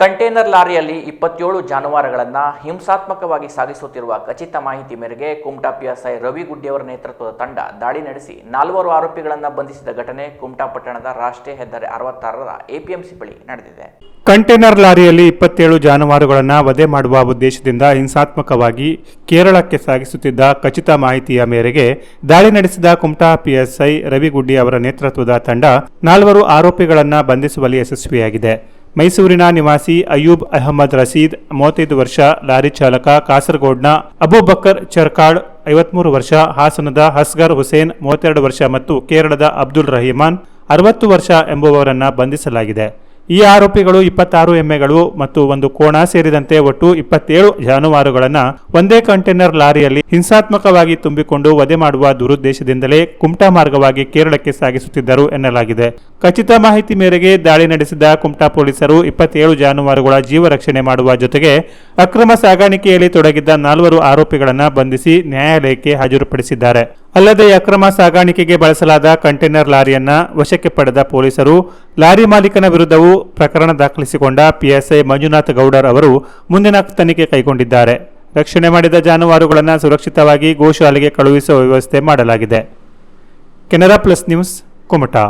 Container ಲಾರಿಯಲ್ಲಿ ಇಪ್ಪತ್ತೇಳು ಜಾನುವಾರುಗಳನ್ನು ಹಿಂಸಾತ್ಮಕವಾಗಿ ಸಾಗಿಸುತ್ತಿರುವ ಖಚಿತ ಮಾಹಿತಿ ಮೇರೆಗೆ ಕುಮಟಾ ಪಿಎಸ್ಐ ರವಿ ಗುಡ್ಡಿಯವರ ನೇತೃತ್ವದ ತಂಡ ದಾಳಿ ನಡೆಸಿ ನಾಲ್ವರು ಆರೋಪಿಗಳನ್ನು ಬಂಧಿಸಿದ ಘಟನೆ ಕುಮಟಾ ಪಟ್ಟಣದ ರಾಷ್ಟ್ರೀಯ ಹೆದ್ದಾರಿ ಅರವತ್ತಾರರ ಎಪಿಎಂಸಿ ಬಳಿ ನಡೆದಿದೆ. ಕಂಟೈನರ್ ಲಾರಿಯಲ್ಲಿ ಇಪ್ಪತ್ತೇಳು ಜಾನುವಾರುಗಳನ್ನು ವಧೆ ಮಾಡುವ ಉದ್ದೇಶದಿಂದ ಹಿಂಸಾತ್ಮಕವಾಗಿ ಕೇರಳಕ್ಕೆ ಸಾಗಿಸುತ್ತಿದ್ದ ಖಚಿತ ಮಾಹಿತಿಯ ಮೇರೆಗೆ ದಾಳಿ ನಡೆಸಿದ ಕುಮಟಾ ಪಿಎಸ್ಐ ರವಿಗುಡ್ಡಿ ಅವರ ನೇತೃತ್ವದ ತಂಡ ನಾಲ್ವರು ಆರೋಪಿಗಳನ್ನು ಬಂಧಿಸುವಲ್ಲಿ ಯಶಸ್ವಿಯಾಗಿದೆ. ಮೈಸೂರಿನ ನಿವಾಸಿ ಅಯೂಬ್ ಅಹಮದ್ ರಸೀದ್ ಮೂವತ್ತೈದು ವರ್ಷ, ಲಾರಿ ಚಾಲಕ ಕಾಸರಗೋಡ್ನ ಅಬೂಬಕ್ಕರ್ ಚರ್ಕಾಡ್ ಐವತ್ಮೂರು ವರ್ಷ, ಹಾಸನದ ಹಸ್ಗರ್ ಹುಸೇನ್ ಮೂವತ್ತೆರಡು ವರ್ಷ ಮತ್ತು ಕೇರಳದ ಅಬ್ದುಲ್ ರಹಿಮಾನ್ ಅರವತ್ತು ವರ್ಷ ಎಂಬುವವರನ್ನು ಬಂಧಿಸಲಾಗಿದೆ. ಈ ಆರೋಪಿಗಳು ಇಪ್ಪತ್ತಾರು ಎಮ್ಮೆಗಳು ಮತ್ತು ಒಂದು ಕೋಣ ಸೇರಿದಂತೆ ಒಟ್ಟು ಇಪ್ಪತ್ತೇಳು ಜಾನುವಾರುಗಳನ್ನು ಒಂದೇ ಕಂಟೈನರ್ ಲಾರಿಯಲ್ಲಿ ಹಿಂಸಾತ್ಮಕವಾಗಿ ತುಂಬಿಕೊಂಡು ವಧೆ ಮಾಡುವ ದುರುದ್ದೇಶದಿಂದಲೇ ಕುಮಟಾ ಮಾರ್ಗವಾಗಿ ಕೇರಳಕ್ಕೆ ಸಾಗಿಸುತ್ತಿದ್ದರು ಎನ್ನಲಾಗಿದೆ. ಖಚಿತ ಮಾಹಿತಿ ಮೇರೆಗೆ ದಾಳಿ ನಡೆಸಿದ ಕುಮಟಾ ಪೊಲೀಸರು ಇಪ್ಪತ್ತೇಳು ಜಾನುವಾರುಗಳ ಜೀವ ರಕ್ಷಣೆ ಮಾಡುವ ಜೊತೆಗೆ ಅಕ್ರಮ ಸಾಗಾಣಿಕೆಯಲ್ಲಿ ತೊಡಗಿದ್ದ ನಾಲ್ವರು ಆರೋಪಿಗಳನ್ನು ಬಂಧಿಸಿ ನ್ಯಾಯಾಲಯಕ್ಕೆ ಹಾಜರುಪಡಿಸಿದ್ದಾರೆ. ಅಲ್ಲದೆ ಅಕ್ರಮ ಸಾಗಾಣಿಕೆಗೆ ಬಳಸಲಾದ ಕಂಟೈನರ್ ಲಾರಿಯನ್ನ ವಶಕ್ಕೆ ಪಡೆದ ಪೊಲೀಸರು, ಲಾರಿ ಮಾಲೀಕನ ವಿರುದ್ಧವೂ ಪ್ರಕರಣ ದಾಖಲಿಸಿಕೊಂಡ ಪಿಎಸ್ಐ ಮಂಜುನಾಥ್ ಗೌಡರ್ ಅವರು ಮುಂದಿನ ತನಿಖೆ ಕೈಗೊಂಡಿದ್ದಾರೆ. ರಕ್ಷಣೆ ಮಾಡಿದ ಜಾನುವಾರುಗಳನ್ನು ಸುರಕ್ಷಿತವಾಗಿ ಗೋಶಾಲೆಗೆ ಕಳುಹಿಸುವ ವ್ಯವಸ್ಥೆ ಮಾಡಲಾಗಿದೆ. Canara plus news, Kumta.